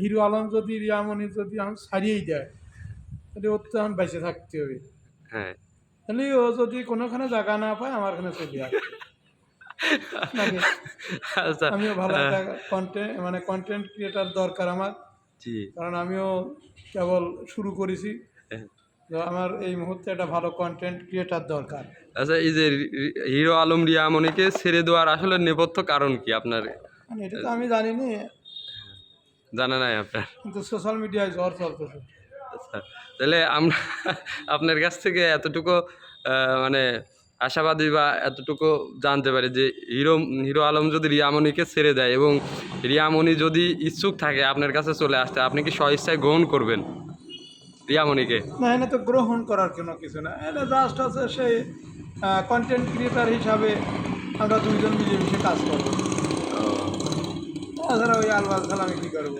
Hero Alam যদি রিয়ামণি যদি এখন ছাড়িয়েই দেয় তাহলে ওর তো এখন বেঁচে থাকতে হবে। হ্যাঁ। তাহলে ও যদি কোনোখানে জায়গা না পায় আমার এখানে চলে নাকি? আচ্ছা। আমিও ভালো একটা কন্টেন্ট মানে কন্টেন্ট ক্রিয়েটার দরকার আমার। জি। কারণ আমিও কেবল শুরু করেছি। হ্যাঁ। আমার এই মুহূর্তে একটা ভালো কন্টেন্ট ক্রিয়েটার দরকার। আচ্ছা এই যে হিরো আলম রিয়ামণিকে ছেড়ে দেওয়ার আসলে নেপথ্য কারণ কি আপনার? মানে এটা তো আমি জানি না জানা নাই আপনার? কিন্তু সোশ্যাল মিডিয়ায় জ্বর চলতেছে তাহলে আমরা আপনার কাছ থেকে এতটুকু মানে আশাবাদী বা এতটুকু জানতে পারি যে হিরো হিরো আলম যদি রিয়ামণিকে ছেড়ে দেয় এবং রিয়ামণি যদি ইচ্ছুক থাকে আপনার কাছে চলে আসতে আপনি কি স্বইচ্ছায় গ্রহণ করবেন রিয়ামণিকে? না এনে তো গ্রহণ করার কোনো কিছু না। এটা জাস্ট আছে সেই কন্টেন্ট ক্রিয়েটার হিসাবে আমরা দুইজন মিলেমিশে কাজ করব। তাছাড়া ওই আলবাজ খেলা আমি কী করব